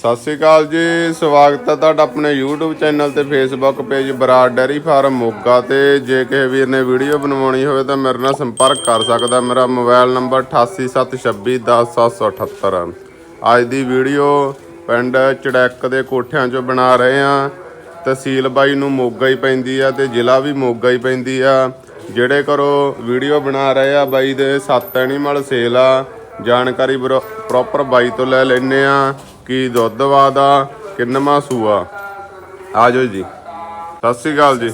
ਸਤਿ ਸ਼੍ਰੀ ਅਕਾਲ ਜੀ, ਸਵਾਗਤ ਹੈ ਤੁਹਾਡਾ ਆਪਣੇ YouTube ਚੈਨਲ ਤੇ Facebook page Brar dairy farm Moga ਤੇ। ਜੇ ਕਿਸੇ ਵੀਰ ਨੇ ਵੀਡੀਓ ਬਣਵਾਉਣੀ ਹੋਵੇ ਤਾਂ ਮੇਰੇ ਨਾਲ ਸੰਪਰਕ ਕਰ ਸਕਦਾ ਮੇਰਾ ਮੋਬਾਈਲ ਨੰਬਰ 8876210778 ਅੱਜ ਦੀ ਵੀਡੀਓ ਪਿੰਡ ਚੜੈਕ ਦੇ ਕੋਠਿਆਂ 'ਚੋਂ ਬਣਾ ਰਹੇ ਆ ਤਹਿਸੀਲ ਬਾਈ ਨੂੰ ਮੋਗਾ ਹੀ ਪੈਂਦੀ ਆ ਤੇ ਜ਼ਿਲ੍ਹਾ ਵੀ ਮੋਗਾ ਹੀ ਪੈਂਦੀ ਆ। ਜਿਹੜੇ ਕਰੋ ਵੀਡੀਓ ਬਣਾ ਰਹੇ ਆ ਬਾਈ ਦੇ, ਸੱਤ ਐਨੀਮਲ ਸੇਲ ਆ। ਜਾਣਕਾਰੀ ਪ੍ਰੋਪਰ ਬਾਈ ਤੋਂ ਲੈ ਲੈਨੇ ਆ ਕੀ ਦੁੱਧ ਵਾਦਾ ਕਿੰਨਵਾਂ ਸੂਆ ਆਜੋ ਜੀ। ਸਤਿ ਸ਼੍ਰੀ ਅਕਾਲ ਜੀ।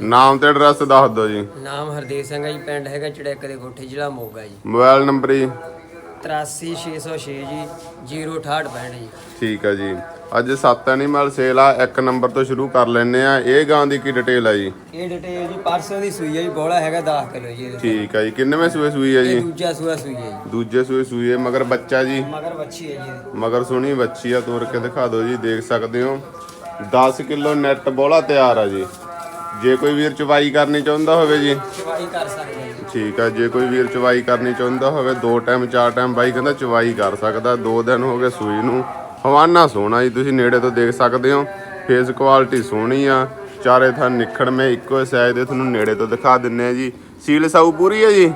ਨਾਮ ਤੇ ਐਡਰੈਸ ਦੱਸ ਦਿਓ ਜੀ। ਨਾਮ ਹਰਦੇਵ ਸਿੰਘ ਹੈ ਜੀ ਪਿੰਡ ਹੈਗਾ ਚੜੈਕ ਦੇ ਕੋਠੇ ਜ਼ਿਲ੍ਹਾ ਮੋਗਾ ਜੀ। ਮੋਬਾਈਲ ਨੰਬਰ ਜੀ। 83606 ਜੀ 06865 ਜੀ। ਠੀਕ ਆ ਜੀ। ਅੱਜ ਸੱਤ ਐਨੀਮਲ ਸੇਲ ਆ ਇੱਕ ਨੰਬਰ ਤੋਂ ਸ਼ੁਰੂ ਕਰ ਲੈਨੇ ਆ। ਇਹ ਗਾਂ ਦੀ ਕੀ ਡਿਟੇਲ ਆ ਜੀ? ਇਹ ਡਿਟੇਲ ਜੀ ਪਰਸੋਂ ਦੀ ਸੂਈ ਹੈ ਜੀ ਬੋਲਾ ਹੈਗਾ 10 ਕਿਲੋ ਜੀ ਇਹਦੇ ਠੀਕ ਆ ਜੀ। ਕਿੰਨਵੇਂ ਸੂਏ ਸੂਈ ਆ ਇਹ ਜੀ ਦੂਜਾ ਸੂਆ ਸੂਈ ਹੈ ਜੀ। ਦੂਜੇ ਸੂਏ ਸੂਈ ਹੈ ਮਗਰ ਬੱਚਾ ਜੀ? ਮਗਰ ਵੱਛੀ ਹੈ ਜੀ ਇਹਦੀ। ਮਗਰ ਸੋਹਣੀ ਬੱਚੀ ਆ ਤੋਰ ਕੇ ਦਿਖਾ ਦਿਓ ਜੀ ਦੇਖ ਸਕਦੇ ਹੋ। 10 ਕਿਲੋ ਨੈਟ ਬੋਲਾ ਤਿਆਰ ਆ ਜੀ। ਜੇ ਕੋਈ ਵੀਰ ਚਵਾਈ ਕਰਨੀ ਚਾਹੁੰਦਾ ਹੋਵੇ ਜੀ। ਚਵਾਈ ਕਰ ਸਕਦੇ ਹਾਂ ਜੀ। ਠੀਕ ਆ ਜੇ ਕੋਈ ਵੀਰ ਚਵਾਈ ਕਰਨੀ ਚਾਹੁੰਦਾ ਹੋਵੇ ਦੋ ਟਾਈਮ ਚਾਰ ਟਾਈਮ ਬਾਈ ਕਹਿੰਦਾ ਚਵਾਈ ਕਰ ਸਕਦਾ ਦੋ ਦਿਨ ਹੋ ਗਏ ਸੂਈ ਨੂੰ। ਹਵਾਨਾ ਸੋਹਣਾ ਜੀ, ਤੁਸੀਂ ਨੇੜੇ ਤੋਂ ਦੇਖ ਸਕਦੇ ਹੋ। ਫੇਸ ਕੁਆਲਿਟੀ ਸੋਹਣੀ ਆ। ਚਾਰੇ ਥਾਂ ਨਿਖੜਵੇਂ ਇੱਕੋ ਸਾਈਜ਼ ਦੇ, ਤੁਹਾਨੂੰ ਨੇੜੇ ਤੋਂ ਦਿਖਾ ਦਿੰਨੇ ਆ ਜੀ। ਸੀਲ ਸਾਊ ਪੂਰੀ ਹੈ ਜੀ?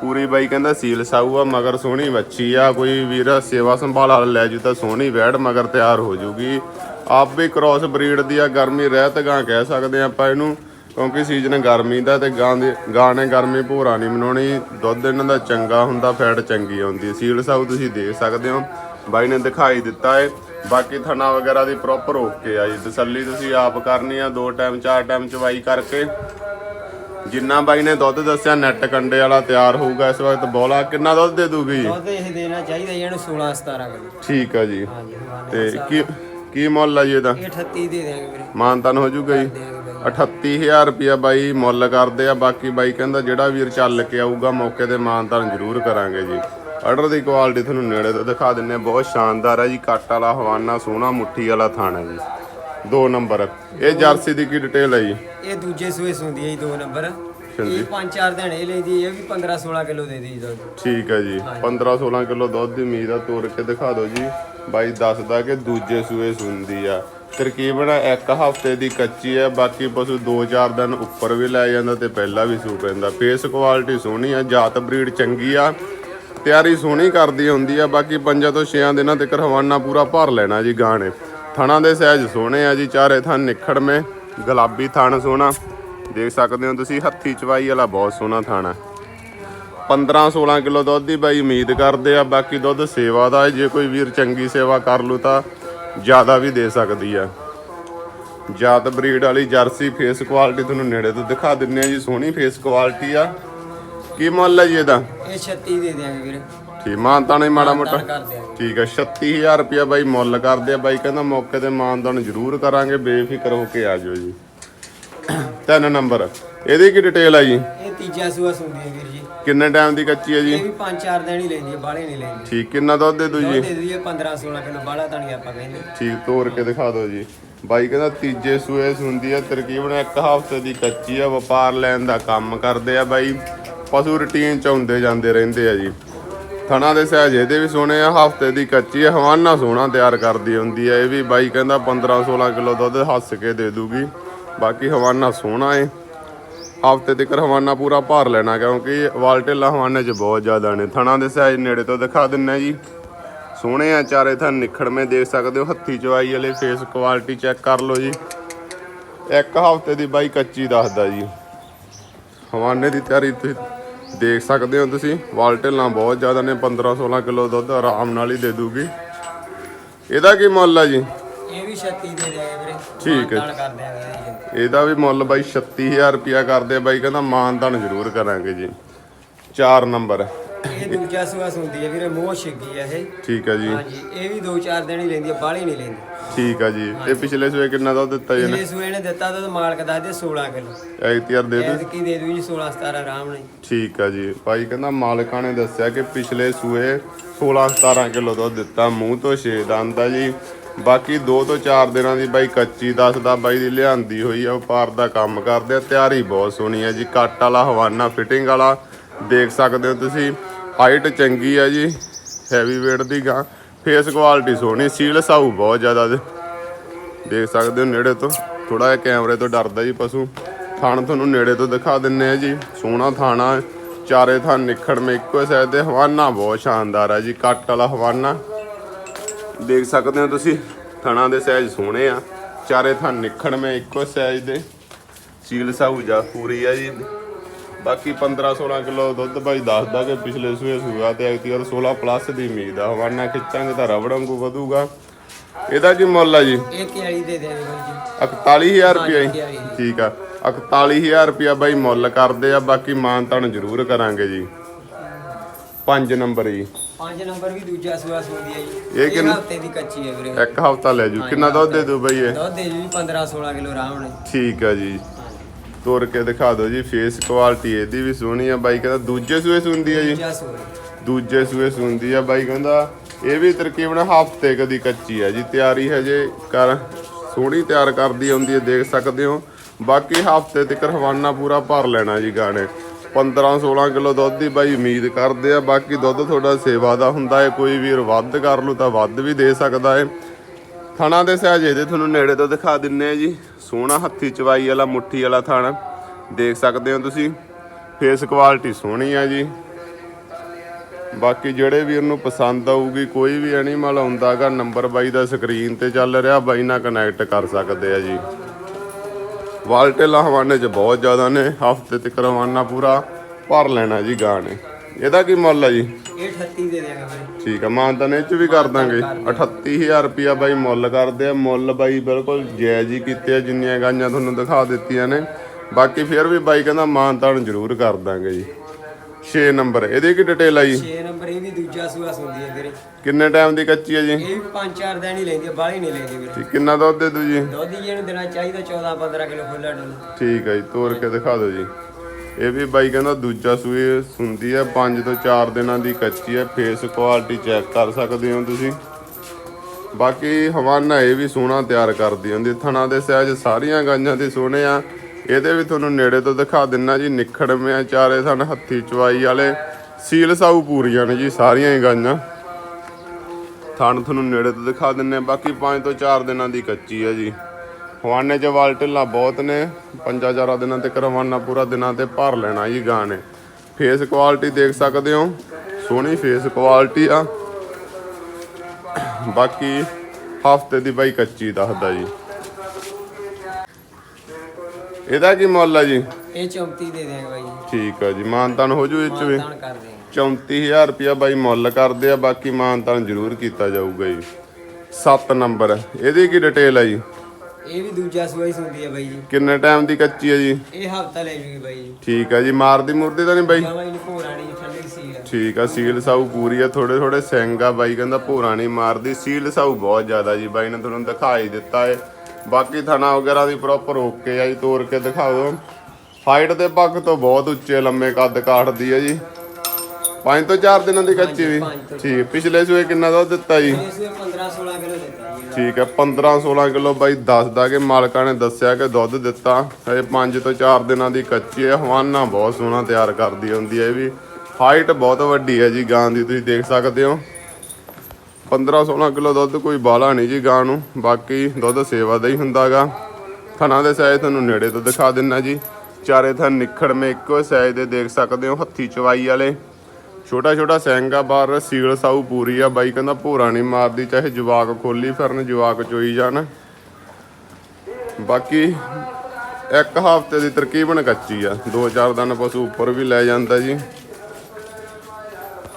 ਪੂਰੀ ਬਾਈ ਕਹਿੰਦਾ ਸੀਲ ਸਾਊ ਆ, ਮਗਰ ਸੋਹਣੀ ਬੱਚੀ ਆ। ਕੋਈ ਵੀਰ ਸੇਵਾ ਸੰਭਾਲ ਵਾਲਾ ਲੈ ਜੂ ਤਾਂ ਸੋਹਣੀ ਵੈੜ ਮਗਰ ਤਿਆਰ ਹੋ ਜੂਗੀ। ਆਪ ਵੀ ਕ੍ਰਾਸ ਬਰੀਡ ਦੀ ਆ, ਗਰਮੀ ਰਹਿਤ ਗਾਂ ਕਹਿ ਸਕਦੇ ਆ ਆਪਾਂ ਇਹਨੂੰ। ਕਿਉਂਕਿ ਸੀਜ਼ਨ ਗਰਮੀ ਦਾ ਤੇ ਗਾਂ ਦੇ ਗਾਂ ਨੇ ਗਰਮੀ ਭੋਰਾ ਨਹੀਂ ਮਨਾਉਣੀ। ਦੁੱਧ ਇਹਨਾਂ ਦਾ ਚੰਗਾ ਹੁੰਦਾ ਫੈਟ ਚੰਗੀ ਆਉਂਦੀ। ਸੀਲ ਸਾਊ ਤੁਸੀਂ ਦੇਖ ਸਕਦੇ ਹੋ। ਬਾਈ ਨੇ ਦਿਖਾਈ ਦਿੱਤਾ ਏ। ਬਾਕੀ ਥਣਾ ਵਗੈਰਾ ਦੀ ਪ੍ਰੋਪਰ ਓਕੇ ਆ ਜੀ। ਤਸੱਲੀ ਤੁਸੀਂ ਆਪ ਕਰਨੀ ਆ ਦੋ ਟਾਈਮ ਚਾਰ ਟਾਈਮ ਚਵਾਈ ਕਰਕੇ। ਜਿੰਨਾ ਬਾਈ ਨੇ ਦੁੱਧ ਦੱਸਿਆ ਨੈਟ ਕੰਡੇ ਵਾਲਾ ਤਿਆਰ ਹੋਊਗਾ ਇਸ ਵਕਤ। ਬੋਲਾ ਕਿੰਨਾ ਦੁੱਧ ਦੇ ਦੂਗੀ? ਦੁੱਧ ਇਹ ਦੇਣਾ ਚਾਹੀਦਾ ਜੀ ਇਹਨੂੰ 16 17 ਕਿਲੋ। ਠੀਕ ਆ ਜੀ। ਤੇ ਕੀ ਕੀ ਮੁੱਲ ਆ ਜੀ ਇਹਦਾ? ਇਹ 38 ਦੇ ਦੇਾਂਗੇ ਵੀਰੇ। ਮਾਨਤਨ ਹੋ ਜੂਗਾ ਜੀ। ਦੇਾਂਗੇ ਬਾਈ। 38000 ਰੁਪਿਆ ਬਾਈ ਮੁੱਲ ਕਰਦੇ ਆ। ਬਾਕੀ ਬਾਈ ਕਹਿੰਦਾ ਜਿਹੜਾ ਵੀਰ ਚੱਲ ਕੇ ਆਊਗਾ ਮੌਕੇ ਤੇ ਮਾਨਤਨ ਜ਼ਰੂਰ ਕਰਾਂਗੇ ਜੀ। ਆਰਡਰ ਦੀ ਕੁਆਲਿਟੀ ਤੁਹਾਨੂੰ ਨੇੜੇ ਤੋਂ ਦਿਖਾ ਦਿੰਨੇ ਆ ਬਹੁਤ ਸ਼ਾਨਦਾਰ ਹੈ ਜੀ। ਕੱਟ ਵਾਲਾ ਹਵਾਨਾ ਸੋਹਣਾ ਮੁੱਠੀ ਵਾਲਾ ਥਾਣਾ ਜੀ। ਦੋ ਨੰਬਰ ਇਹ ਜਰਸੀ ਦੀ ਕੀ ਡਿਟੇਲ ਹੈ ਜੀ? ਇਹ ਦੂਜੇ ਸੂਏ ਸੁੰਦੀ ਹੈ ਜੀ ਦੋ ਨੰਬਰ ਹਾਂਜੀ। ਇਹ 5-4 ਦਿਨ ਇਹ ਲੈਂਦੀ ਇਹ ਵੀ 15 16 ਕਿਲੋ ਦੇ ਦੀ ਦੁੱਧ। ਠੀਕ ਹੈ ਜੀ। 15 16 ਕਿਲੋ ਦੁੱਧ ਦੀ ਉਮੀਦ ਆ ਤੋੜ ਕੇ ਦਿਖਾ ਦਿਓ ਜੀ। ਬਾਈ ਦੱਸਦਾ ਕਿ ਦੂਜੇ ਸੂਏ ਸੁੰਦੀ ਆ। ਤਰਕੀਬਨ ਇੱਕ ਹਫ਼ਤੇ ਦੀ ਕੱਚੀ ਹੈ। ਬਾਕੀ ਪਸ਼ੂ 2-4 ਦਿਨ ਉੱਪਰ ਵੀ ਲੈ ਜਾਂਦਾ ਤੇ ਪਹਿਲਾਂ ਵੀ ਸੂ ਪੈਂਦਾ। ਫੇਸ ਕੁਆਲਿਟੀ ਸੋਹਣੀ ਆ ਜਾਤ ਬਰੀਡ ਚੰਗੀ ਆ। ਤਿਆਰੀ ਸੋਹਣੀ ਕਰਦੀ ਹੁੰਦੀ ਆ, ਬਾਕੀ ਪੰਜਾਂ ਤੋਂ 6 ਦਿਨਾਂ ਤੱਕ ਹਵਾਨਾ ਪੂਰਾ ਭਰ ਲੈਣਾ ਜੀ ਗਾਂ ਨੇ ਥਣਾ ਦੇ ਸਹਿਜ ਸੋਹਣੇ ਆ ਜੀ, ਚਾਰੇ ਥਾਂ ਮੇ, ਗੁਲਾਬੀ ਥਣ ਸੋਹਣਾ। ਦੇਖ ਸਕਦੇ ਹੋ ਤੁਸੀਂ, ਹੱਥੀ ਚਵਾਈ ਵਾਲਾ ਬਹੁਤ ਸੋਹਣਾ ਥਾਣਾ 15-16 ਕਿਲੋ ਦੁੱਧ ਦੀ ਬਾਈ ਉਮੀਦ ਕਰਦੇ ਆ, ਬਾਕੀ ਦੁੱਧ ਸੇਵਾ ਦਾ, ਜੇ ਕੋਈ ਵੀਰ ਚੰਗੀ ਸੇਵਾ ਕਰ ਲੂ ਤਾਂ ਜ਼ਿਆਦਾ ਵੀ ਦੇ ਸਕਦੀ ਆ। ਜਾਤ ਬਰੀਡ ਵਾਲੀ ਜਰਸੀ ਫੇਸ ਕੁਆਲਿਟੀ ਤੁਹਾਨੂੰ ਨੇੜੇ ਤੋਂ ਦਿਖਾ ਦਿੰਨੇ ਆ ਜੀ, ਸੋਹਣੀ ਫੇਸ ਕੁਆਲਿਟੀ ਆ। ਕੀ ਮੁੱਲ ਹੈ ਜੀ ਇਹਦਾ? ਇਹ 36 ਦੇ ਦੇਾਂਗੇ ਵੀਰੇ। ਠੀਕ ਮਾਨਤਾਨ ਹੀ ਮਾੜਾ ਮੋਟਾ। ਕਰ ਦਿਆਂਗੇ। ਠੀਕ ਆ 36000 ਰੁਪਇਆ ਬਾਈ ਮੁੱਲ ਕਰਦੇ ਆ ਬਾਈ ਕਹਿੰਦਾ ਮੌਕੇ ਤੇ ਮਾਨਦਾਨ ਜ਼ਰੂਰ ਕਰਾਂਗੇ ਬੇਫਿਕਰ ਹੋ ਕੇ ਆ ਜਾਓ ਜੀ। ਤਿੰਨ ਨੰਬਰ ਇਹਦੀ ਕੀ ਡਿਟੇਲ ਆ ਜੀ? ਇਹ ਤੀਜਾ ਸੂਆ ਸੁੰਦੀ ਹੈ ਵੀਰ ਜੀ। ਕਿੰਨੇ ਟਾਈਮ ਦੀ ਕੱਚੀ ਹੈ ਜੀ? ਇਹ ਵੀ 5-4 ਦਿਨ ਹੀ ਲੈਂਦੀ ਹੈ ਬਾਹਲੇ ਨਹੀਂ ਲੈਂਦੀ। ਠੀਕ ਕਿੰਨਾ ਦੁੱਧ ਦੇ ਦੂ ਜੀ ਦੇ ਦਈਏ 15-16 ਕਿਲੋ ਬਾਹਲਾ ਤਾਂ ਨਹੀਂ ਆਪਾਂ ਕਹਿੰਦੇ ਠੀਕ ਤੋੜ ਕੇ ਦਿਖਾ ਦਿਓ ਜੀ। ਬਾਈ ਕਹਿੰਦਾ ਤੀਜੇ ਸੂਏ ਸੁੰਦੀ ਆ ਤਰਕੀਬਨ ਇੱਕ ਹਫ਼ਤੇ ਦੀ ਕੱਚੀ ਆ ਵਪਾਰ ਲੈਣ ਦਾ ਕੰਮ ਕਰਦੇ ਆ ਬਾਈ। ਪਸ਼ੂ ਰੁਟੀਨ ਚ ਆਉਂਦੇ ਜਾਂਦੇ ਰਹਿੰਦੇ ਆ ਜੀ। ਥਣਾ ਦੇ ਸਹਿਜ ਇਹਦੇ ਵੀ ਸੋਹਣੇ ਆ, ਹਫ਼ਤੇ ਦੀ ਕੱਚੀ ਹਵਾਨਾ ਸੋਹਣਾ ਤਿਆਰ ਕਰਦੀ ਹੁੰਦੀ ਆ। ਇਹ ਵੀ ਬਾਈ ਕਹਿੰਦਾ 15 16 ਕਿਲੋ ਦੁੱਧ ਹੱਸ ਕੇ ਦੇ ਦੂਗੀ। ਬਾਕੀ ਹਵਾਨਾ ਸੋਹਣਾ ਏ। ਹਫ਼ਤੇ ਤੱਕ ਹਵਾਨਾ ਪੂਰਾ ਭਰ ਲੈਣਾ ਕਿਉਂਕਿ ਵਾਲਟੇਲਾ ਹਵਾਨੇ 'ਚ ਬਹੁਤ ਜ਼ਿਆਦਾ ਨੇ। ਥਣਾ ਦੇ ਸਹਿਜ ਨੇੜੇ ਤੋਂ ਦਿਖਾ ਦਿੰਨਾ ਜੀ। ਸੋਹਣੇ ਆ, ਚਾਰੇ ਥਾਂ ਨਿਖੜਵੇਂ ਦੇਖ ਸਕਦੇ ਹੋ, ਹੱਥੀ ਚਵਾਈ ਵਾਲੇ ਫੇਸ ਕੁਆਲਿਟੀ ਚੈੱਕ ਕਰ ਲਓ ਜੀ। ਇੱਕ ਹਫ਼ਤੇ ਦੀ ਬਾਈ ਕੱਚੀ ਦੱਸਦਾ ਜੀ। ਹਵਾਨੇ ਦੀ ਤਿਆਰੀ ਤੁਸੀਂ ਦੇਖ ਸਕਦੇ ਹੋ ਤੁਸੀਂ ਵਾਲਟੇਲਾਂ ਬਹੁਤ ਜ਼ਿਆਦਾ ਨੇ 15 16 ਕਿਲੋ ਦੁੱਧ ਆਰਾਮ ਨਾਲ ਹੀ ਦੇ ਦੂਗੀ। ਇਹਦਾ ਕੀ ਮੁੱਲ ਆ ਜੀ? ਇਹ ਵੀ 36 ਦੇ ਦਿਆਂਗੇ ਵੀਰੇ। ਠੀਕ ਹੈ। ਇਹਦੀ ਵੀ ਮੁੱਲ ਬਾਈ 36000 ਰੁਪਿਆ ਕਰਦੇ ਆ ਬਾਈ ਕਹਿੰਦਾ ਮਾਨਦਾਨ ਜ਼ਰੂਰ ਕਰਾਂਗੇ ਜੀ। 4 ਨੰਬਰ। ਇਹ ਦੂਜਾ ਸੂਆ ਸੁੰਦੀ ਹੈ ਵੀਰੇ ਮੋਹ ਛਿੱਗੀ ਹੈ ਇਹ। ਠੀਕ ਆ ਜੀ। ਹਾਂਜੀ ਇਹ ਵੀ 2-4 ਦਿਨ ਹੀ ਲੈਂਦੀ ਹੈ ਬਾਹਲੀ ਨਹੀਂ ਲੈਂਦੀ। ਠੀਕ ਆ ਜੀ। ਇਹ ਪਿਛਲੇ ਸੂਏ ਕਿੰਨਾ ਦੁੱਧ ਦਿੱਤਾ ਜੀ ਇਹ ਸੂਏ ਨੇ ਦਿੱਤਾ ਤਾਂ ਮਾਲਕ ਦੱਸਦੇ 16 ਕਿਲੋ। ਐਤੀਆਰ ਦੇ ਦੂ ਐਤਕੀ ਦੇ ਦੂ ਜੀ 16-17 ਆਰਾਮ ਨਾਲ ਠੀਕ ਆ ਜੀ। ਭਾਈ ਕਹਿੰਦਾ ਮਾਲਕਾਂ ਨੇ ਦੱਸਿਆ ਕਿ ਪਿਛਲੇ ਸੂਏ 16 17 ਕਿਲੋ ਦੁੱਧ ਦਿੱਤਾ ਮੂੰਹ ਤੋਂ ਛੇ ਦੰਦ ਆ ਜੀ। ਬਾਕੀ 2 ਤੋਂ 4 ਦਿਨਾਂ ਦੀ ਬਾਈ ਕੱਚੀ ਦੱਸਦਾ ਬਾਈ ਦੀ ਲਿਆਂਦੀ ਹੋਈ ਆ ਵਪਾਰ ਦਾ ਕੰਮ ਕਰਦੇ ਆ ਤਿਆਰੀ ਬਹੁਤ ਸੋਹਣੀ ਆ ਜੀ। ਕੱਟ ਵਾਲਾ ਹਵਾਨਾ ਫਿਟਿੰਗ ਵਾਲਾ ਦੇਖ ਸਕਦੇ ਹੋ ਤੁਸੀਂ। ਹਾਈਟ ਚੰਗੀ ਆ ਜੀ ਹੈਵੀ weight ਦੀ ਗਾਂ। ਫੇਸ ਕੁਆਲਿਟੀ ਸੋਹਣੀ ਸੀਲ ਸਾਊ ਬਹੁਤ ਜ਼ਿਆਦਾ ਦੇ- ਦੇਖ ਸਕਦੇ ਹੋ ਨੇੜੇ ਤੋਂ ਥੋੜਾ ਜਿਹਾ ਕੈਮਰੇ ਤੋਂ ਡਰਦਾ ਜੀ ਪਸ਼ੂ। ਥਣ ਤੁਹਾਨੂੰ ਨੇੜੇ ਤੋਂ ਦਿਖਾ ਦਿੰਨੇ ਆ ਜੀ। ਸੋਹਣਾ ਥਾਣਾ ਚਾਰੇ ਥਾਂ ਨਿਖੜ ਮੇ ਇੱਕੋ ਸਾਈਡ ਤੇ। ਹਵਾਨਾ ਬਹੁਤ ਸ਼ਾਨਦਾਰ ਹੈ ਜੀ, ਕੱਟ ਵਾਲਾ ਹਵਾਨਾ। ਦੇਖ ਸਕਦੇ ਹੋ ਤੁਸੀਂ, ਥਣਾ ਦੇ ਸਾਈਜ਼ ਸੋਹਣੇ ਆ। ਚਾਰੇ ਥਾਂ ਨਿਖੜ ਮੇ ਇੱਕੋ ਸਾਈਜ਼ ਦੇ। ਸੀਲ ਸਾਊ ਜਾ ਪੂਰੀ ਆ ਜੀ। ਬਾਕੀ 15 16 ਕਿਲੋ ਦੁੱਧ ਬਾਈ ਦੱਸਦਾ ਕਿ ਪਿਛਲੇ ਸੂਏ ਸੂਆ ਤੇ ਐਕਟੀ ਔਰ 16 ਪਲੱਸ ਦੀ ਉਮੀਦ ਆ। ਹਵਾਨਾ ਖਿੱਚਾਂਗੇ ਤਾਂ ਰਬੜ ਵਾਂਗੂ ਵਧੂਗਾ। ਇਹਦਾ ਕੀ ਮੁੱਲ ਆ ਜੀ? ਇਹ ਕਿਹੜੀ ਦੇ ਦੇਣਗੇ ਬਾਈ ਜੀ। 41000 ਰੁਪਏ ਹਾਂਜੀ, ਹਾਂਜੀ। ਠੀਕ ਆ। 41000 ਰੁਪਿਆ ਬਾਈ ਮੁੱਲ ਕਰਦੇ ਆ। ਬਾਕੀ ਮਾਨ ਤਾਨ ਜ਼ਰੂਰ ਕਰਾਂਗੇ ਜੀ। 5 ਨੰਬਰ ਜੀ। ਪੰਜ ਨੰਬਰ ਵੀ ਦੂਜਾ ਸੂਆ ਸੂਦੀ ਹੈ ਜੀ। ਇਹ ਕਿੰਨ- ਹਫ਼ਤੇ ਦੀ ਕੱਚੀ ਹੈ ਵੀਰੇ। ਇੱਕ ਹਫਤਾ ਲੈ ਜੂ। ਕਿੰਨਾ ਦੁੱਧ ਦੇ ਦੂ ਬਾਈ ਇਹ? ਦੁੱਧ ਦੇ ਜੀ 15 16 ਕਿਲੋ ਆਰਾਮ ਨਾਲ ਠੀਕ ਆ ਜੀ। ਤੋੜ ਕੇ ਦਿਖਾ ਦਿਓ ਜੀ ਫੇਸ ਕੁਆਲਿਟੀ ਇਹਦੀ ਵੀ ਸੋਹਣੀ ਆ ਬਾਈ ਕਹਿੰਦਾ ਦੂਜੇ ਸੂਏ ਸੁੰਦੀ ਆ ਜੀ। ਦੂਜਾ ਸੂਏ ਸੁੰਦੀ ਆ ਬਾਈ ਕਹਿੰਦਾ ਇਹ ਵੀ ਤਕਰੀਬਨ ਹਫ਼ਤੇ ਕਦੀ ਕੱਚੀ ਆ ਜੀ ਤਿਆਰੀ ਹਜੇ ਕਰ ਸੋਹਣੀ ਤਿਆਰ ਕਰਦੀ ਆਉਂਦੀ ਹੈ ਦੇਖ ਸਕਦੇ ਹੋ। ਬਾਕੀ ਹਫ਼ਤੇ ਤੱਕ ਹਵਾਨਾ ਪੂਰਾ ਭਰ ਲੈਣਾ ਜੀ ਗਾਣੇ। 15 16 ਕਿਲੋ ਦੁੱਧ ਦੀ ਬਾਈ ਉਮੀਦ ਕਰਦੇ ਆ ਬਾਕੀ ਦੁੱਧ ਤੁਹਾਡਾ ਸੇਵਾ ਦਾ ਹੁੰਦਾ ਹੈ ਕੋਈ ਵੀਰ ਵੱਧ ਕਰ ਲੂ ਤਾਂ ਵੱਧ ਵੀ ਦੇ ਸਕਦਾ ਹੈ ਥਣਾ ਦੇ ਸਹਿਜੇ ਦੇ ਤੁਹਾਨੂੰ ਨੇੜੇ ਤੋਂ ਦਿਖਾ ਦਿੰਨੇ ਆ ਜੀ। ਸੋਹਣਾ ਹੱਥੀ ਚਵਾਈ ਵਾਲਾ, ਮੁੱਠੀ ਵਾਲਾ ਥਣ। ਦੇਖ ਸਕਦੇ ਹੋ ਤੁਸੀਂ ਫੇਸ ਕੁਆਲਿਟੀ ਸੋਹਣੀ ਆ ਜੀ। ਬਾਕੀ ਜਿਹੜੇ ਵੀ ਉਹਨੂੰ ਪਸੰਦ ਆਊਗੀ, ਕੋਈ ਵੀ ਐਨੀਮਲ ਆਉਂਦਾਗਾ ਨੰਬਰ ਬਾਈ ਦਾ ਸਕਰੀਨ ਤੇ ਚੱਲ ਰਿਹਾ, ਬਾਈ ਨਾਲ ਕਨੈਕਟ ਕਰ ਸਕਦੇ ਆ ਜੀ। ਵਾਲਟੇਲਾ ਹਵਾਨੇ 'ਚ ਬਹੁਤ ਜ਼ਿਆਦਾ ਨੇ, ਹਫ਼ਤੇ ਤੱਕ ਰਵਾਨਾ ਪੂਰਾ, ਭਰ ਲੈਣਾ ਜੀ ਗਾਂ ਨੇ ਇਹਦਾ ਕੀ ਮੁੱਲ ਆ ਜੀ? ਇਹ 38 ਦੇ ਦੇਗਾ ਵੀਰੇ ਠੀਕ ਆ ਮਾਨਤਾਨ ਇਹ 'ਚ ਵੀ ਕਰ ਦਾਂਗੇ। 38000 ਰੁਪਿਆ ਬਾਈ ਮੁੱਲ ਕਰਦੇ ਆ। ਮੁੱਲ ਬਾਈ ਬਿਲਕੁਲ ਜਾਇਜ਼ ਹੀ ਕੀਤੇ ਆ ਜਿੰਨੀਆਂ ਗਾਈਆਂ ਤੁਹਾਨੂੰ ਦਿਖਾ ਦਿੱਤੀਆਂ ਨੇ। ਬਾਕੀ ਫਿਰ ਵੀ ਬਾਈ ਕਹਿੰਦਾ ਮਾਨਤਾਨ ਜ਼ਰੂਰ ਕਰ ਦਾਂਗੇ ਜੀ। 6 ਨੰਬਰ ਇਹਦੀ ਕੀ ਡਿਟੇਲ ਆ ਜੀ? 6 ਨੰਬਰ ਇਹ ਵੀ ਦੂਜਾ ਸੂਆ ਸੂਦੀ ਹੈ ਵੀਰੇ। ਕਿੰਨੇ ਟਾਈਮ ਦੀ ਕੱਚੀ ਹੈ ਜੀ? ਇਹ ਵੀ 5-4 ਦਿਨ ਹੀ ਲੈਂਦੀ ਹੈ ਬਾਹਲੀ ਨਹੀਂ ਲੈਂਦੀ ਵੀਰੇ। ਠੀਕ ਕਿੰਨਾ ਦੁੱਧ ਦੇ ਦੂ ਜੀ? ਦੁੱਧ ਹੀ ਇਹਨੂੰ ਦੇਣਾ ਚਾਹੀਦਾ 14-15 ਕਿਲੋ ਖੁੱਲਾ ਡੁੱਲ। ਠੀਕ ਹੈ ਜੀ ਤੋੜ ਕੇ ਦਿਖਾ ਦਿਓ ਜੀ। ਇਹ ਵੀ ਬਾਈ ਕਹਿੰਦਾ ਦੂਜਾ ਸੂਈ ਸੁੰਦੀ ਹੈ 5 ਤੋਂ 4 ਦਿਨਾਂ ਦੀ ਕੱਚੀ ਹੈ ਫੇਸ ਕੁਆਲਿਟੀ ਚੈੱਕ ਕਰ ਸਕਦੇ ਹੋ ਤੁਸੀਂ। ਬਾਕੀ ਹਵਾਨਾ ਇਹ ਵੀ ਸੋਹਣਾ ਤਿਆਰ ਕਰਦੀ ਹੁੰਦੀ ਥਣਾ ਦੇ ਸਹਿਜ ਸਾਰੀਆਂ ਗਾਈਆਂ ਦੇ ਸੋਹਣੇ ਆ। ਇਹਦੇ ਵੀ ਤੁਹਾਨੂੰ ਨੇੜੇ ਤੋਂ ਦਿਖਾ ਦਿੰਨਾ ਜੀ ਨਿਖੜਵੇਂ ਚਾਰੇ ਸਨ ਹੱਥੀ ਚਵਾਈ ਵਾਲੇ। ਸੀਲ ਸਾਊ ਪੂਰੀਆਂ ਨੇ ਜੀ, ਸਾਰੀਆਂ ਹੀ ਗਾਈਆਂ। ਥਣ ਤੁਹਾਨੂੰ ਨੇੜੇ ਤੋਂ ਦਿਖਾ ਦਿੰਨੇ ਬਾਕੀ 5 ਤੋਂ 4 ਦਿਨਾਂ ਦੀ ਕੱਚੀ ਹੈ ਜੀ। ਹਵਾਨੇ ਚ ਵਾਲਟਿਲਾ ਬਹੁਤ ਨੇ ਪੰਜਾਂ ਚਾਰਾਂ ਦਿਨਾਂ ਤੇ ਕਰਵਾਨਾ ਪੂਰਾ ਦਿਨਾਂ ਤੇ ਭਰ ਲੈਣਾ ਜੀ ਗਾਂ ਨੇ। ਫੇਸ ਕੁਆਲਿਟੀ ਦੇਖ ਸਕਦੇ ਹੋ ਸੋਹਣੀ ਫੇਸ ਕੁਆਲਿਟੀ ਆ। ਬਾਕੀ ਹਫ਼ਤੇ ਦੀ ਬਾਈ ਕੱਚੀ ਦੱਸਦਾ ਜੀ। ਇਹਦਾ ਕੀ ਮੁੱਲ ਆ ਜੀ? ਇਹ 34 ਦੇ ਦੇਗਾ ਬਾਈ ਠੀਕ ਆ ਜੀ ਮਾਨਤਾਨ ਹੋ ਜੂ ਇਹ ਚ ਵੀ? ਮਾਨਤਾਨ ਕਰ ਦੇਗਾ 34000 ਰੁਪਇਆ ਬਾਈ ਮੁੱਲ ਕਰਦੇ ਆ ਬਾਕੀ ਮਾਨਤਾਨ ਜ਼ਰੂਰ ਕੀਤਾ ਜਾਊਗਾ ਜੀ। 7 ਨੰਬਰ ਇਹਦੀ ਕੀ ਡਿਟੇਲ ਆ ਜੀ? ਇਹ ਵੀ ਦੂਜਾ ਸੂਆ ਹੀ ਸੂਦੀ ਹੈ ਬਾਈ ਜੀ। ਕਿੰਨੇ ਟਾਈਮ ਦੀ ਕੱਚੀ ਹੈ ਜੀ? ਇਹ ਹਫਤਾ ਲੈ ਜੂਗੀ ਬਾਈ ਜੀ। ਠੀਕ ਆ ਜੀ ਮਾਰਦੀ ਮੁਰਦੀ ਤਾਂ ਨਹੀਂ ਬਾਈ? ਜਮਾ ਇਹਨੂੰ ਭੋਰਾਣੀ ਠੰਡੀ ਸੀ ਹੈ ਠੀਕ ਆ ਸੀਲ ਸਾਊ ਪੂਰੀ ਆ ਥੋੜੇ ਥੋੜੇ ਸਿੰਘ ਆ ਬਾਈ ਕਹਿੰਦਾ ਭੋਰਾ ਨਹੀਂ ਮਾਰਦੀ। ਸੀਲ ਸਾਊ ਬਹੁਤ ਜ਼ਿਆਦਾ ਜੀ ਬਾਈ ਨੇ ਤੁਹਾਨੂੰ ਦਿਖਾਈ ਦਿੱਤਾ ਏ। ਬਾਕੀ ਥਣਾ ਵਗੈਰਾ ਦੀ ਪ੍ਰੋਪਰ ਓਕੇ ਆ ਜੀ ਤੋੜ ਕੇ ਦਿਖਾ ਦਿਓ। ਹਾਈਟ ਦੇ ਪੱਖ ਤੋਂ ਬਹੁਤ ਉੱਚੇ ਲੰਮੇ ਕੱਦ ਕਾਟਦੀ ਹੈ ਜੀ। 5 ਤੋਂ 4 ਦਿਨਾਂ ਦੀ ਕੱਚੀ ਵੀ। ਪੰਜ ਠੀਕ ਪਿਛਲੇ ਸੂਏ ਕਿੰਨਾ ਦੁੱਧ ਦਿੱਤਾ ਜੀ? ਇਹ ਸੂਏ 15 16 ਕਿਲੋ ਦਿੱਤਾ। ਠੀਕ ਹੈ 15 16 ਕਿਲੋ ਬਾਈ ਦੱਸਦਾ ਕਿ ਮਾਲਕਾਂ ਨੇ ਦੱਸਿਆ ਕਿ ਦੁੱਧ ਦਿੱਤਾ। ਇਹ 5 ਤੋਂ 4 ਦਿਨਾਂ ਦੀ ਕੱਚੀ ਹੈ, ਹਵਾਨਾ ਬਹੁਤ ਸੋਹਣਾ ਤਿਆਰ ਕਰਦੀ ਹੁੰਦੀ ਹੈ ਇਹ ਵੀ। ਹਾਈਟ ਬਹੁਤ ਵੱਡੀ ਹੈ ਜੀ ਗਾਂ ਦੀ, ਤੁਸੀਂ ਦੇਖ ਸਕਦੇ ਹੋ। 15 16 ਕਿਲੋ ਦੁੱਧ ਕੋਈ ਬਾਲਾ ਨਹੀਂ ਜੀ ਗਾਂ ਨੂੰ, ਬਾਕੀ ਦੁੱਧ ਸੇਵਾ ਦਾ ਹੀ ਹੁੰਦਾਗਾ ਥਣਾ ਦੇ ਸਾਈਜ਼ ਤੁਹਾਨੂੰ ਨੇੜੇ ਤੋਂ ਦਿਖਾ ਦਿੰਨਾ ਜੀ। ਚਾਰੇ ਥਣ ਨਿਖੜ ਮੇ ਇੱਕੋ ਸਾਈਜ਼ ਦੇ, ਦੇਖ ਸਕਦੇ ਹੋ, ਹੱਥੀ ਚਵਾਈ ਵਾਲੇ। ਛੋਟਾ ਛੋਟਾ ਸੈਂਗਾ ਬਾਰ ਸੀਲ ਸਾਊ ਪੂਰੀ ਆ। ਬਾਈ ਕਹਿੰਦਾ ਭੋਰਾ ਨਹੀਂ ਮਾਰਦੀ, ਚਾਹੇ ਜਵਾਕ ਖੋਲੀ ਫਿਰਨ, ਜਵਾਕ ਚੋਈ ਜਾਣ। ਬਾਕੀ ਇੱਕ ਹਫ਼ਤੇ ਦੀ ਤਰਕੀਬਨ ਕੱਚੀ ਆ। ਦੋ ਚਾਰ ਦਿਨ ਪਸ਼ੂ ਉੱਪਰ ਵੀ ਲੈ ਜਾਂਦਾ ਜੀ।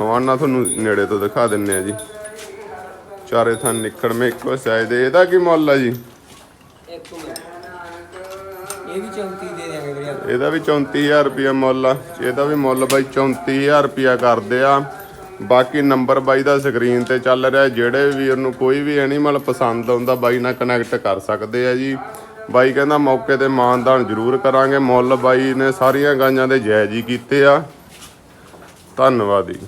ਹਵਾਨਾ ਤੁਹਾਨੂੰ ਨੇੜੇ ਤੋਂ ਦਿਖਾ ਦਿੰਨੇ ਆ ਜੀ। ਚਾਰੇ ਥਾਂ ਨਿਕੜ ਮੇ ਇੱਕੋ ਸਾਈਜ਼ ਦੇ। ਇਹਦਾ ਕੀ ਮੁੱਲ ਆ ਜੀ? ਇਹ ਵੀ 34 ਇਹਦਾ ਵੀ 34000 ਰੁਪਿਆ ਮੁੱਲ ਆ। ਇਹਦਾ ਵੀ ਮੁੱਲ ਬਾਈ 34000 ਰੁਪਿਆ ਕਰਦੇ ਆ। ਬਾਕੀ ਨੰਬਰ ਬਾਈ ਦਾ ਸਕਰੀਨ ਤੇ ਚੱਲ ਰਿਹਾ। ਜਿਹੜੇ ਵੀ ਉਹਨੂੰ ਕੋਈ ਵੀ ਐਨੀਮਲ ਪਸੰਦ ਆਉਂਦਾ, ਬਾਈ ਨਾਲ ਕਨੈਕਟ ਕਰ ਸਕਦੇ ਆ ਜੀ। ਬਾਈ ਕਹਿੰਦਾ ਮੌਕੇ ਤੇ ਮਾਨਦਾਨ ਜ਼ਰੂਰ ਕਰਾਂਗੇ। ਮੁੱਲ ਬਾਈ ਨੇ ਸਾਰੀਆਂ ਗਾਈਆਂ ਦੇ ਜਾਇਜ਼ ਹੀ ਕੀਤੇ ਆ। ਧੰਨਵਾਦ ਜੀ।